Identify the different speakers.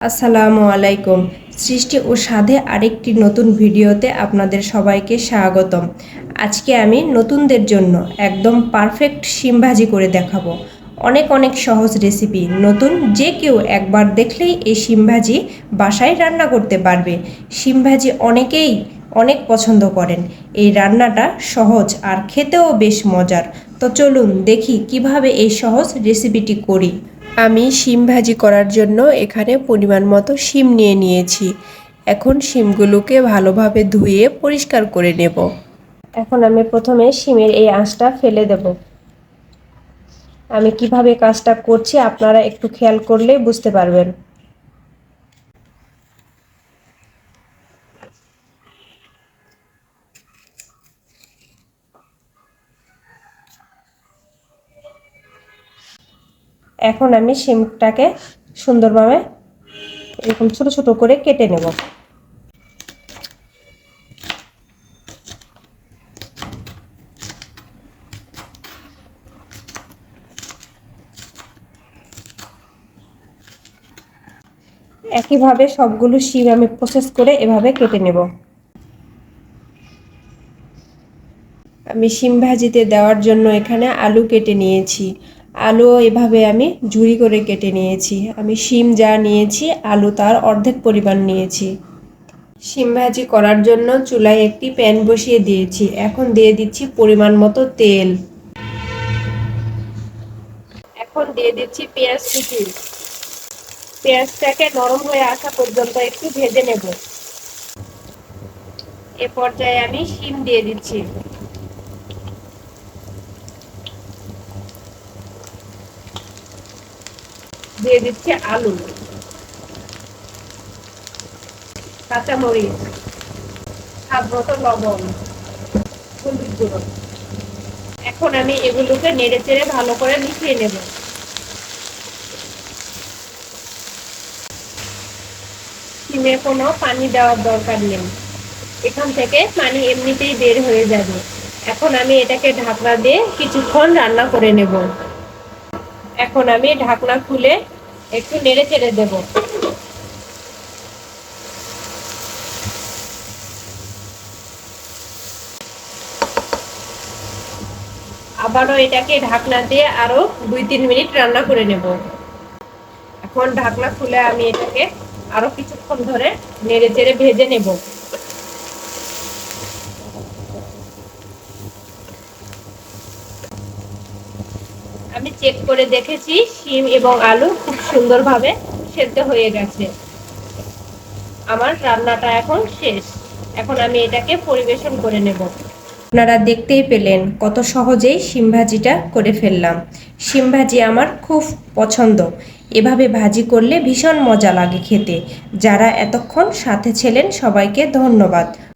Speaker 1: আসসালামু আলাইকুম। সৃষ্টি ও সাধে আরেকটি নতুন ভিডিওতে আপনাদের সবাইকে স্বাগতম। আজকে আমি নতুনদের জন্য একদম পারফেক্ট শিম ভাজি করে দেখাবো। অনেক অনেক সহজ রেসিপি, নতুন যে কেউ একবার দেখলেই এই শিম ভাজি বাসায় রান্না করতে পারবে। শিম ভাজি অনেকেই অনেক পছন্দ করেন। এই রান্নাটা সহজ আর খেতেও বেশ মজার। তো চলুন দেখি কীভাবে এই সহজ রেসিপিটি করি। আমি শিম ভাজি করার জন্য এখানে পরিমাণ মতো শিম নিয়ে নিয়েছি। এখন শিমগুলোকে ভালোভাবে ধুয়ে পরিষ্কার করে নেব। এখন আমি প্রথমে শিমের এই আঁশটা ফেলে দেব। আমি কীভাবে কাজটা করছি আপনারা একটু খেয়াল করলেই বুঝতে পারবেন। এখন আমি শিমটাকে সুন্দরভাবে এরকম ছোট ছোট করে কেটে নেব। একইভাবে সবগুলো শিম আমি প্রসেস করে এভাবে কেটে নেব। আমি শিম ভাজিতে দেওয়ার জন্য এখানে আলু কেটে নিয়েছি। আলু এভাবে আমি ঝুড়ি করে কেটে নিয়েছি। আমি শিম যা নিয়েছি, আলু তার অর্ধেক পরিমাণ নিয়েছি। শিম ভাজি করার জন্য চুলায় একটি প্যান বসিয়ে দিয়েছি। এখন দিয়ে দিচ্ছি পরিমাণ মতো তেল। এখন দিয়ে দিচ্ছি পেঁয়াজ কুচি। পেঁয়াজটাকে নরম হয়ে আসা পর্যন্ত একটু ভেজে নেব। এ পর্যায়ে আমি শিম দিয়ে দিচ্ছি। দিয়ে দিচ্ছি আলু, কাঁচামরিচ, স্বাদ মতো লবণ, হলুদ গুঁড়ো। এখন আমি এগুলোকে নেড়ে চেড়ে ভালো করে মিশিয়ে নেব। সিমে কোনো পানি দেওয়ার দরকার নেই। এখান থেকে পানি এমনিতেই বের হয়ে যাবে। এখন আমি এটাকে ঢাকনা দিয়ে কিছুক্ষণ রান্না করে নেব। এখন আমি ঢাকনা খুলে একটু নেড়ে চেড়ে দেব। আবারও এটাকে ঢাকনা দিয়ে আরও দুই তিন মিনিট রান্না করে নেব। এখন ঢাকনা খুলে আমি এটাকে আরও কিছুক্ষণ ধরে নেড়ে চেড়ে ভেজে নেব। আমি চেক করে দেখেছি, শিম এবং আলু খুব সুন্দরভাবে সেদ্ধ হয়ে গেছে। আমার রান্নাটা এখন শেষ। এখন আমি এটাকে পরিবেশন করে নেব। আপনারা দেখতেই পেলেন কত সহজেই শিম ভাজিটা করে ফেললাম। শিম ভাজি আমার খুব পছন্দ। এভাবে ভাজি করলে ভীষণ মজা লাগে খেতে। যারা এতক্ষণ সাথে ছিলেন সবাইকে ধন্যবাদ।